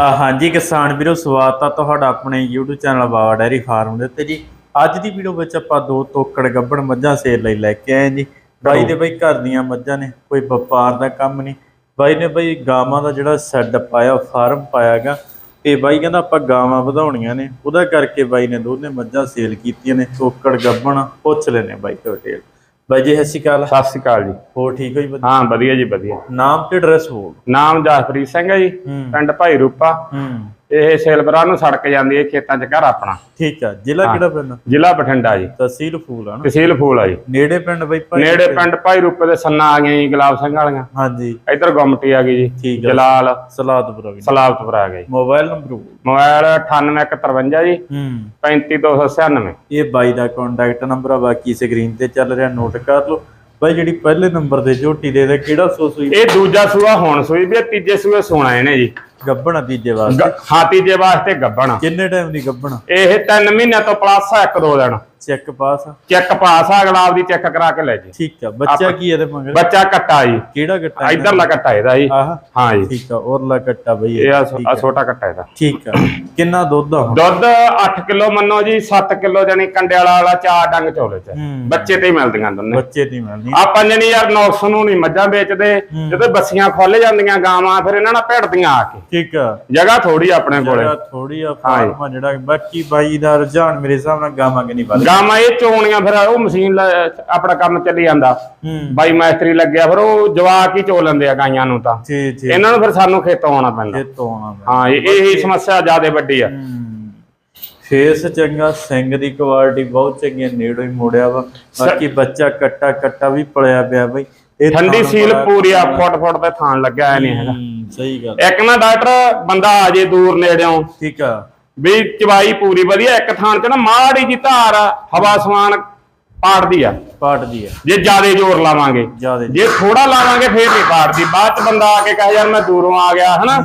ਆ ਹਾਂਜੀ, ਕਿਸਾਨ ਵੀਰੋ, ਸਵਾਗਤ ਆ ਤੁਹਾਡਾ ਆਪਣੇ YouTube channel Bawa dairy farm ਦੇ ਉੱਤੇ ਜੀ। ਅੱਜ ਦੀ ਵੀਡੀਓ ਵਿੱਚ ਆਪਾਂ ਦੋ ਤੋਕੜ ਗੱਬੜ ਮੱਝਾਂ ਸੇਲ ਲਈ ਲੈ ਕੇ ਆਏ ਜੀ। ਬਾਈ ਦੇ ਬਾਈ ਘਰ ਦੀਆਂ ਮੱਝਾਂ ਨੇ, ਕੋਈ ਵਪਾਰ ਦਾ ਕੰਮ ਨਹੀਂ। ਬਾਈ ਨੇ ਬਈ ਗਾਵਾਂ ਦਾ ਜਿਹੜਾ ਸੈੱਡ ਪਾਇਆ, ਫਾਰਮ ਪਾਇਆਗਾ ਤੇ ਬਾਈ ਕਹਿੰਦਾ ਆਪਾਂ ਗਾਵਾਂ ਵਧਾਉਣੀਆਂ ਨੇ। ਉਹਦਾ ਕਰਕੇ ਬਾਈ ਨੇ ਦੋਨੇ ਮੱਝਾਂ ਸੇਲ ਕੀਤੀਆਂ ਨੇ, ਤੋਕੜ ਗੱਬਣ ਪੁੱਛ ਲੈਨੇ ਬਾਈ ਤੋਂ ਡਿਟੇਲ ਬਾਈ ਜੀ ਸਤਿ ਸ਼੍ਰੀ ਅਕਾਲ। ਸਤਿ ਸ਼੍ਰੀ ਅਕਾਲ ਜੀ। ਹੋਰ ਠੀਕ ਹੋ ਜੀ ਵਧੀਆ? ਹਾਂ ਵਧੀਆ ਜੀ ਵਧੀਆ। ਨਾਮ ਤੇ ਐਡਰੈਸ ਬੋਲ। ਨਾਮ ਜਸਪ੍ਰੀਤ ਸਿੰਘ ਹੈ ਜੀ ਪਿੰਡ ਭਾਈ ਰੂਪਾ। ਹੂੰ। ਇਹ ਸੇਲਬਰਾ ਨੂੰ ਸੜਕ ਜਾਂਦੀ ਹੈ ਖੇਤਾਂ 'ਚ ਘਰ ਆਪਣਾ। ਠੀਕ ਆ ਜ਼ਿਲ੍ਹਾ ਕਿਹੜਾ ਪਿੰਡ ਜ਼ਿਲ੍ਹਾ ਬਠਿੰਡਾ ਜੀ। ਤਹਿਸੀਲ ਫੂਲ ਆ ਨਾ? ਤਹਿਸੀਲ ਫੂਲ ਆ ਜੀ। ਨੇੜੇ ਪਿੰਡ ਬਈ ਭਾਈ ਨੇੜੇ ਪਿੰਡ ਭਾਈ ਰੂਪੇ ਦੇ ਸੰਨਾ ਆ ਗਈਆਂ ਜੀ ਗੁਲਾਬ ਸਿੰਘ ਵਾਲੀਆਂ। ਹਾਂਜੀ। ਇੱਧਰ ਗੁੰਮਟੀ ਆ ਗਈ ਜੀ ਆ। ਜਲਾਲ। ਸਲਾਦਪੁਰ ਵੀ ਸਲਾਬਤਪੁਰ ਆ ਗਿਆ ਜੀ ਮੋਬਾਈਲ ਨੰਬਰ। ਮੋਬਾਈਲ 98153 ਜੀ ਹੂੰ। 35296 ਇਹ ਬਾਈ ਦਾ ਕੰਟੈਕਟ ਨੰਬਰ ਆ ਬਾਕੀ ਸਕਰੀਨ ਤੇ ਚੱਲ ਰਿਹਾ ਨੋਟ ਕਰ ਲਓ। ਬਾਈ ਜਿਹੜੀ ਪਹਿਲੇ ਨੰਬਰ ਤੇ ਝੋਟੀ ਦੇ ਦੇ ਕਿਹੜਾ ਸੋ ਸੂਈ? ਇਹ ਦੂਜਾ ਸੂਆ ਹੁਣ ਸੂਈ ਵੀ ਆ, ਤੀਜੇ ਸੂਏ ਸੋਣਾ ਇਹਨੇ ਜੀ। ਗੱਬਣਾ ਤੀਜੇ ਵਾਸਤੇ। ਹਾਂ ਤੀਜੇ ਵਾਸਤੇ ਗੱਬਣ ਕਿੰਨੇ ਟਾਈਮ ਦੀ ਗੱਬਣਾ? ਇਹ 3 ਮਹੀਨਿਆਂ ਤੋਂ ਪਲੱਸ ਆ ਇੱਕ ਦੋ ਦਿਨ। ਚੈੱਕ ਪਾਸ? ਚੈੱਕ ਪਾਸ ਆ ਗੁਲਾਬ ਦੀ ਚੈੱਕ ਕਰਾ ਕੇ ਲੈ ਜੀ। ਠੀਕ ਆ ਬੱਚਾ ਕੀ ਇਹਦੇ ਮਗਰ? ਬੱਚਾ ਕੱਟਾ ਜੀ। ਕਿਹੜਾ ਕੱਟਾ ਇਧਰਲਾ ਕੱਟਾ ਇਹਦਾ ਜੀ। ਹਾਂ ਜੀ। ਠੀਕ ਆ ਔਰਲਾ ਕੱਟਾ ਬਈ ਇਹ। ਆ। ਛੋਟਾ ਕੱਟਾ ਇਹਦਾ। ਠੀਕ ਆ। ਕਿੰਨਾ ਦੁੱਧ ਆ ਦੁੱਧ 8 ਕਿਲੋ ਮੰਨੋ ਜੀ 7 ਕਿਲੋ ਜਾਨੀ ਕੰਡੇ ਵਾਲਾ ਵਾਲਾ ਚਾਰ ਡੰਗ ਚੋਲੇ ਚ। ਬੱਚੇ ਤੇ ਹੀ ਮਿਲਦੀਆਂ ਦੋਨੇ। ਬੱਚੇ ਦੀ ਮਿਲਣੀ ਆਪਾਂ ਜਣੀ ਯਾਰ 900 ਨੂੰ ਨਹੀਂ ਮੱਝਾਂ ਵੇਚਦੇ। ਜਦੋਂ ਬੱਸੀਆਂ ਖੁੱਲ ਜਾਂਦੀਆਂ ਗਾਵਾਂ ਫਿਰ ਇਹਨਾਂ ਨਾਲ ਭਿੜਦੀਆਂ ਆ ਕੇ। ਠੀਕ ਆ। ਜਗ੍ਹਾ ਥੋੜੀ ਆਪਣੇ ਕੋਲੇ। ਜਿਹੜਾ ਥੋੜੀ ਆ ਫਾਰਮ ਆ ਜਿਹੜਾ ਬਾਕੀ ਬਾਈ ਦਾ ਰੁਝਾਨ ਮੇਰੇ ਹਿਸਾਬ ਨਾਲ ਗਾਵਾਂ ਕਿ ਨਹੀਂ ਵੱਧ ਗਾਵਾਂ ਇਹ ਚੋਣੀਆਂ ਫਿਰ ਉਹ ਮਸ਼ੀਨ ਆਪਣਾ ਕੰਮ ਚੱਲੀ ਜਾਂਦਾ। ਬਾਈ ਮੈਸਤਰੀ ਲੱਗਿਆ ਫਿਰ ਉਹ ਜਵਾਕ ਹੀ ਚੋ ਲੈਂਦੇ ਆ ਗਾਈਆਂ ਨੂੰ ਤਾਂ। ਇਹਨਾਂ ਨੂੰ ਫਿਰ ਸਾਨੂੰ ਖੇਤੋਂ ਆਉਣਾ ਪੈਂਦਾ। ਇਹ ਤੋਂ ਆਉਣਾ ਹਾਂ ਇਹ ਸਮੱਸਿਆ ਜ਼ਿਆਦਾ ਵੱਡੀ ਆ। ਫੇਸ ਚੰਗਾ ਸਿੰਘ ਦੀ ਕੁਆਲਿਟੀ ਬਹੁਤ ਚੰਗੀ ਨੇੜੋਂ ਹੀ ਮੋੜਿਆ ਵਾ। ਬਾਕੀ ਬੱਚਾ ਕੱਟਾ ਕੱਟਾ ਵੀ ਪਲਿਆ ਪਿਆ ਬਈ। ਇਹ ਠੰਡੀ ਥਾਣ ਸੀਲ ਪੂਰੀ ਆ ਫੁੱਟ ਫੁੱਟ ਤੇ ਥਾਣ ਲੱਗਿਆ ਐ ਨਹੀਂ ਹੈਗਾ। ਹੂੰ, ਸਹੀ ਗੱਲ। ਇੱਕ ਨਾ ਡਾਕਟਰ ਬੰਦਾ ਆ ਜੇ ਦੂਰ ਨੇੜਿਓਂ। ਠੀਕ ਆ। ਵੀ ਚਵਾਈ ਪੂਰੀ ਵਧੀਆ ਇੱਕ ਥਾਂ 'ਚ ਨਾ ਮਾੜੀ ਜੀ ਧਾਰ ਆ, ਹਵਾ ਸਮਾਨ ਪਾੜਦੀ ਆ। ਪਾਟਦੀ ਆ। ਜੇ ਜ਼ਿਆਦਾ ਜ਼ੋਰ ਲਾਵਾਂਗੇ। ਜਿਆਦੇ ਜੇ ਥੋੜਾ ਲਾਵਾਂਗੇ ਫੇਰ ਨਹੀਂ ਪਾੜਦੀ। ਬਾਅਦ 'ਚ ਬੰਦਾ ਆ ਕੇ ਕਹੇ ਯਾਰ ਮੈਂ ਦੂਰੋਂ ਆ ਗਿਆ ਹਨਾ?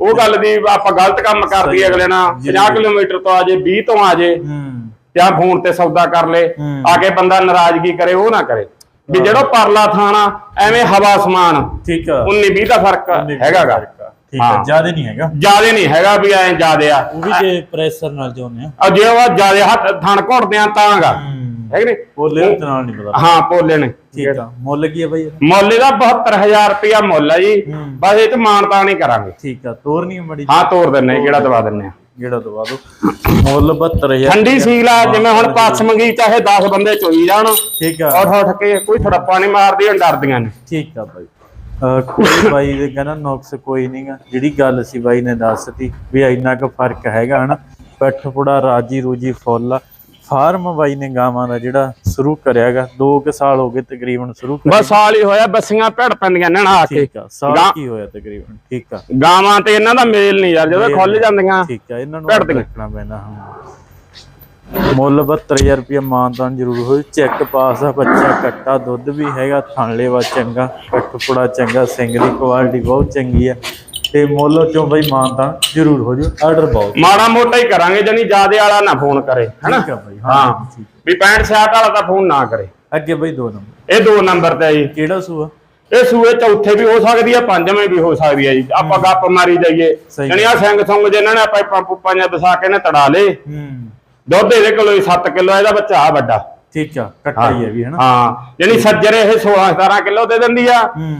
ਉਹ ਗੱਲ ਦੀ ਆਪਾਂ ਗਲਤ ਕੰਮ ਕਰਦੀ ਅਗਲੇ ਨਾਲ। 50 ਕਿਲੋਮੀਟਰ ਤੋਂ ਆ ਜੇ 20 ਤੋਂ ਆ ਜੇ ਹੂੰ। ਜਾਂ ਫੋਨ ਤੇ ਸੌਦਾ ਕਰ ਲੇ। ਆ ਕੇ ਬੰਦਾ ਨਾਰਾਜ਼ਗੀ ਕਰੇ ਉਹ ਨਾ ਕਰੇ। ਵੀ ਜਿਹੜਾ ਪਰਲਾ ਥਾਣਾ ਐਵੇਂ ਹਵਾ ਸਮਾਨ। ਠੀਕ ਆ। 19 20 ਦਾ ਫ਼ਰਕ ਹੈਗਾਗਾ ਠੀਕ ਆ ਹਾਂ। ਜਿਆਦੇ ਨਹੀਂ ਹੈਗਾ। ਜਿਆਦੇ ਨਹੀਂ ਹੈਗਾ ਵੀ ਐਂ ਜਿਆਦੇ ਆ। ਉਹ ਵੀ ਜੇ ਪ੍ਰੈਸ਼ਰ ਨਾਲ ਚਾਹੁੰਦੇ ਆ। ਆ ਜੇ ਉਹ ਜਿਆਦੇ ਹੱਥ ਥਣ ਘੋੜਦੇ ਆ ਤਾਂਗਾ ਹੂੰ। ਹੈ ਕਿ ਨਹੀਂ? ਉਹ ਲੈ ਨਾਲ ਨਹੀਂ ਪਤਾ। ਹਾਂ ਪੋਲੇ ਨੇ। ਠੀਕ ਆ। ਮੁੱਲ ਕੀ ਆ ਬਈ? ਮੁੱਲ ਇਹਦਾ 72000 ਰੁਪਇਆ ਮੁੱਲ ਹੈ ਜੀ। ਹੂੰ। ਬਸ ਇਹ ਤੇ ਮਾਨਤਾ ਨਹੀਂ ਕਰਾਂਗੇ। ਠੀਕ ਆ ਤੋਰ ਨਹੀਂ ਮੜੀ ਹਾਂ ਤੋੜ ਦਿੰਨੇ ਕਿਹੜਾ ਦਵਾ ਦਿੰਨੇ ਆ। ਜਿਹੜਾ ਦਵਾ ਦੋ। ਮੁੱਲ 72000 ਠੰਡੀ ਸੀਲ ਆ ਜਿਵੇਂ ਹੁਣ ਪੱਸ ਮੰਗੀ ਚਾਹੇ 10 ਬੰਦੇ ਚੋਈ ਜਾਣ। ਠੀਕ ਆ। ਉੱਠ ਉੱਠ ਕੇ ਕੋਈ ਥੜੱਪਾ ਨਹੀਂ ਮਾਰਦੀ ਹੁਣ ਡਰਦੀਆਂ ਨੇ। ਠੀਕ ਆ ਬਾਈ। ਕੋਈ ਬਾਈ ਦੇ ਕਹਿੰਦਾ ਨੁਕਸ ਕੋਈ ਨਹੀਂਗਾ ਜਿਹੜੀ ਗੱਲ ਸੀ ਬਾਈ ਨੇ ਦੱਸਤੀ ਵੀ ਇੰਨਾ ਕੁ ਫ਼ਰਕ ਹੈਗਾ ਹਨਾ? ਪੱਠ ਪੁੜਾ ਰਾਜੀ ਰੂਜੀ ਫੁੱਲ ਆ। ਫਾਰਮ ਬਾਈ ਨੇ ਗਾਵਾਂ ਦਾ ਜਿਹੜਾ ਸ਼ੁਰੂ ਕਰਿਆਗਾ 2 ਕੁ ਸਾਲ ਹੋ ਗਏ ਤਕਰੀਬਨ ਸ਼ੁਰੂ ਕਰਿਆ। ਬਸ ਸਾਲ ਹੀ ਹੋਇਆ ਬੱਸੀਆਂ ਭੜ ਪੈਂਦੀਆਂ ਨੇ ਨਾ ਆ ਕੇ। ਠੀਕ ਆ ਸਾਲ ਗਾਂ- ਕੀ ਹੋਇਆ ਤਕਰੀਬਨ? ਠੀਕ ਆ। ਗਾਵਾਂ ਤੇ ਇਹਨਾਂ ਦਾ ਮੇਲ ਨਹੀਂ ਯਾਰ ਜਦੋਂ ਖੁੱਲ ਜਾਂਦੀਆਂ ਠੀਕ ਆ ਇਹਨਾਂ ਨੂੰ ਭੈੜ ਦੀਆਂ। ਰੱਖਣਾ ਪੈਂਦਾ ਹਾਂ। ਮੁੱਲ 72000 ਰੁਪਏ ਮਾਨਤਾਨ ਜ਼ਰੂਰ ਹੋਈ ਚੈੱਕ ਪਾਸ ਆ ਬੱਚਾ ਕੱਟਾ ਦੁੱਧ ਵੀ ਹੈਗਾ ਥਣਲੇਵਾ ਚੰਗਾ ਕੱਟਪੁੜਾ ਚੰਗਾ ਦੀ ਕੁਆਲਿਟੀ ਬਹੁਤ ਚੰਗੀ ਆ। ਤੇ ਮੁੱਲ ਚੋਂ ਬਈ ਮਾਨਤਾਨ ਜ਼ਰੂਰ ਹੋ ਜੂ ਆਰਡਰ ਬਹੁਤ। ਮਾੜਾ ਮੋਟਾ ਹੀ ਕਰਾਂਗੇ ਜਣੀ ਜਿਆਦੇ ਵਾਲਾ ਨਾ ਫੋਨ ਕਰੇ ਹਨਾ? ਠੀਕ ਆ ਬਈ ਹਾਂ ਵੀ 65 66 ਵਾਲਾ ਤਾਂ ਫੋਨ ਨਾ ਕਰੇ। ਅੱਗੇ ਬਈ ਦੋ ਨੰਬਰ। ਇਹ ਦੋ ਨੰਬਰ ਤੇ ਆ ਜੀ। ਕਿਹੜਾ ਸੂਆ? ਇਹ ਸੂਏ ਚੌਥੇ ਵੀ ਹੋ ਸਕਦੀ ਹੈ ਪੰਜਵੇਂ ਵੀ ਹੋ ਸਕਦੀ ਹੈ ਜੀ। ਆਪਾਂ ਗੱਪ ਮਾਰੀ ਜਾਈਏ। ਸਹੀ ਜਣੀ ਆ ਸਿੰਘ ਸੰਗ ਜਿਹਨਾਂ ਨੇ ਪਾਈਪਾਂ ਪੂਪਾਂ ਜਾਂ ਵਸਾ ਕੇ ਨੇ ਤੜਾ ਲੇ ਹੂੰ। ਦੁੱਧ ਇਹਦੇ ਕੋਲ 7 ਕਿਲੋ ਇਹਦਾ ਬੱਚਾ ਆ ਵੱਡਾ। ਠੀਕ ਆ ਕੱਟਾ ਹੀ। ਹੈ ਵੀ ਹਨਾ? ਹਾਂ ਜਣੀ ਸੱਜਰੇ ਇਹ 16 17 ਕਿਲੋ ਦੇ ਦਿੰਦੀ ਆ।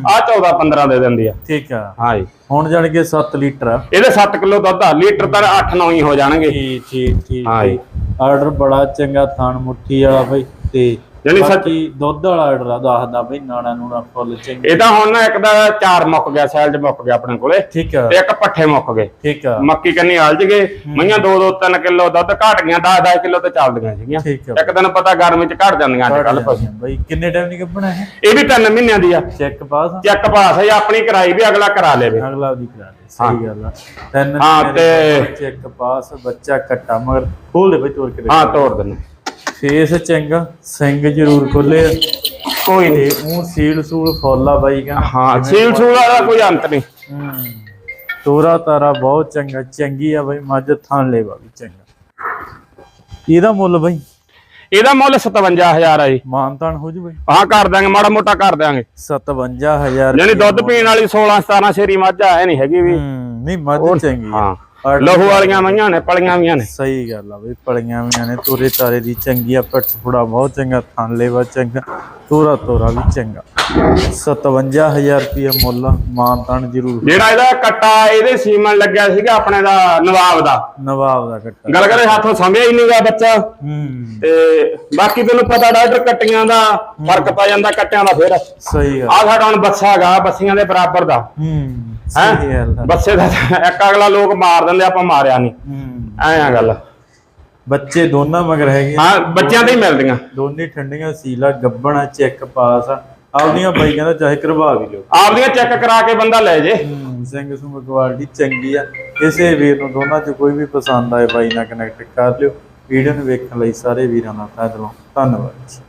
ਆ 14 15 ਦੇ ਦਿੰਦੀ ਆ। ਠੀਕ ਆ। ਹਾਂ ਜੀ। ਹੁਣ ਜਾਣ ਕੇ 7 ਲੀਟਰ। ਇਹਦੇ 7 ਕਿਲੋ ਦੁੱਧ ਆ ਲੀਟਰ ਤਾਂ 8 9 ਹੀ ਹੋ ਜਾਣਗੇ। ਠੀਕ ਠੀਕ ਠੀਕ ਹਾਂ ਜੀ। ਆਰਡਰ ਬੜਾ ਚੰਗਾ ਥਾਣ ਮੁੱਠੀ ਵਾਲਾ ਬਈ ਤੇ ਜਾਣੀ ਸੱਚ- ਬਾਕੀ ਦੁੱਧ ਵਾਲਾ ਆਰਡਰ ਆ ਦੱਸਦਾ ਬਈ ਨਾੜਾ ਨੂੜਾ ਫੁੱਲ ਚੰਗੇ। ਇਹ ਤਾਂ ਹੁਣ ਨਾ ਇੱਕ ਦਾ ਚਾਰ ਮੁੱਕ ਗਿਆ ਸੈਲ 'ਚ ਮੁੱਕ ਗਿਆ ਆਪਣੇ ਕੋਲੇ। ਠੀਕ ਆ। ਤੇ ਇੱਕ ਪੱਠੇ ਮੁੱਕ ਗਏ। ਠੀਕ ਆ। ਮੱਕੀ ਕੰਨੀ ਹਲਜ ਗਏ। ਮਈਆਂ 2 2 3 ਕਿਲੋ ਦੁੱਧ ਘਟ ਗਿਆ 10 10 ਕਿਲੋ ਤੇ ਚੱਲਦੀਆਂ ਸੀਗੀਆਂ। ਠੀਕ ਆ। ਇੱਕ ਦਿਨ ਪਤਾ ਗਰਮੀ 'ਚ ਘਟ ਜਾਂਦੀਆਂ ਅੱਜ ਕੱਲ ਬਈ ਕਿੰਨੇ ਟਾਈਮ ਦੀ ਕੱਪਣਾ ਹੈ ਇਹ ਵੀ 3 ਮਹੀਨਿਆਂ ਦੀ ਆ। ਚੈੱਕ ਪਾਸ ਆ? ਚੈੱਕ ਪਾਸ ਹੈ ਆਪਣੀ ਕਰਾਈ ਵੀ ਅਗਲਾ ਕਰਾ ਲੇਵੇ। ਅਗਲਾ ਉਹਦੀ ਕਰਾ ਦੇ ਸਹੀ ਗੱਲ ਆ। ਤਿੰਨ ਹਾਂ, ਤੇ- ਚੈੱਕ ਪਾਸ ਬੱਚਾ ਕੱਟਾ ਮਗਰ ਖੋਲ ਦੇ ਬਈ ਤੋੜ ਕੇ ਹਾਂ ਤੋੜ ਦਿੰਨੇ ਫੇਸ ਚੰਗਾ ਸਿੰਘ ਜ਼ਰੂਰ ਖੋਲੇ ਕੋਈ ਨਹੀਂ ਉਹ ਸੀਲ ਸੂਲ ਫੁੱਲ ਬਾਈ ਕਹਿੰਦਾ। ਹਾਂ ਸੀਲ ਸੂਲ ਦਾ ਕੋਈ ਅੰਤ ਨਹੀਂ ਹੂੰ। ਤੋਰਾ ਤਾਰਾ ਬਹੁਤ ਚੰਗਾ ਚੰਗੀ ਆ ਬਈ ਮੱਝ ਥਾਂ ਲੈਵਾ ਵੀ ਚੰਗਾ। ਇਹਦਾ ਮੁੱਲ ਬਈ? ਇਹਦਾ ਮੁੱਲ 57000 ਆ ਜੀ। ਮਾਨਤਾਨ ਹੋ ਜੂ ਬਈ? ਹਾਂ ਕਰ ਦਾਂਗੇ ਮਾੜਾ ਮੋਟਾ ਕਰ ਦਾਂਗੇ 57000 ਯਾਨੀ ਦੁੱਧ ਪੀਣ ਵਾਲੀ 16 17 ਸ਼ੇਰੀ ਮੱਝ ਆ ਨਹੀਂ ਹੈਗੀ ਵੀ। ਨਹੀਂ ਮੱਝ ਚੰਗੀ ਆ। ਲਹੂ ਵਾਲੀਆਂ ਮਈਆਂ ਨੇ ਪਲੀਆਂ ਵੀਆਂ ਨੇ। ਸਹੀ ਗੱਲ ਆ ਬਈ ਪਲੀਆਂ ਵੀਆਂ ਨੇ ਤੋਰੇ ਤਾਰੇ ਦੀ ਚੰਗੀ ਆ ਪੱਟ ਫੁੜਾ ਬਹੁਤ ਚੰਗਾ ਥਣ ਲੇਵਾ ਚੰਗਾ ਤੋਰਾ ਤੋਰਾ ਵੀ ਚੰਗਾ। 57000 ਰੁਪਏ ਮੁੱਲ ਮਾਨ ਤਾਨ ਜ਼ਰੂਰ। ਜਿਹੜਾ ਇਹਦਾ ਕੱਟਾ ਇਹਦੇ ਸੀਮਨ ਲੱਗਿਆ ਸੀਗਾ ਆਪਣੇ ਦਾ ਨਵਾਬ ਦਾ। ਨਵਾਬ ਦਾ ਕੱਟਾ। ਗੱਲ ਕਰੇ ਹੱਥੋਂ ਸੰਭਿਆ ਹੀ ਨਹੀਂਗਾ ਬੱਚਾ। ਤੇ ਬਾਕੀ ਤੈਨੂੰ ਪਤਾ ਡਾਕਟਰ ਕੱਟੀਆਂ ਦਾ ਫ਼ਰਕ ਪੈ ਜਾਂਦਾ ਕੱਟਿਆਂ ਦਾ ਫੇਰ। ਸਹੀ ਗੱਲ ਆ। ਸਾਡਾ ਹੁਣ ਬੱਸਾ ਗਾ ਬੱਸੀਆਂ ਦੇ ਬਰਾਬਰ ਦਾ। ਹੂੰ। ਹੈਂ? ਬੱਸੇ ਦਾ ਇੱਕ ਅਗਲਾ ਲੋਕ ਮਾਰ ਦਿੰਦੇ ਆਪਾਂ ਮਾਰਿਆ ਨਹੀਂ ਐ ਆ ਗੱਲ। ਬੱਚੇ ਦੋਨਾਂ ਮਗਰ ਹੈਗੇ। ਹਾਂ ਬੱਚਿਆਂ ਤੇ ਹੀ ਮਿਲਦੀਆਂ। ਦੋਨੇ ਠੰਡੀਆਂ ਸੀਲਾ ਗੱਬਣਾ ਚੈੱਕ ਪਾਸ ਆਪਦੀਆਂ ਬਾਈ ਕਹਿੰਦਾ ਚਾਹੇ ਕਰਵਾ ਵੀ ਲਿਓ। ਆਪਦੀਆਂ ਚੈੱਕ ਕਰਾ ਕੇ ਬੰਦਾ ਲੈ ਜੇ। ਸਿੰਘ ਸੁੰਗ ਕੁਆਲਿਟੀ ਚੰਗੀ ਆ। ਕਿਸੇ ਵੀਰ ਨੂੰ ਦੋਨਾਂ ਚ ਕੋਈ ਵੀ ਪਸੰਦ ਆਏ ਬਾਈ ਨਾਲ ਕਨੈਕਟ ਕਰ ਲਿਓ। ਵੀਡੀਓ ਨੂੰ ਵੇਖਣ ਲਈ ਸਾਰੇ ਵੀਰਾਂ ਦਾ ਤਹਿ ਦਿਲੋਂ ਧੰਨਵਾਦ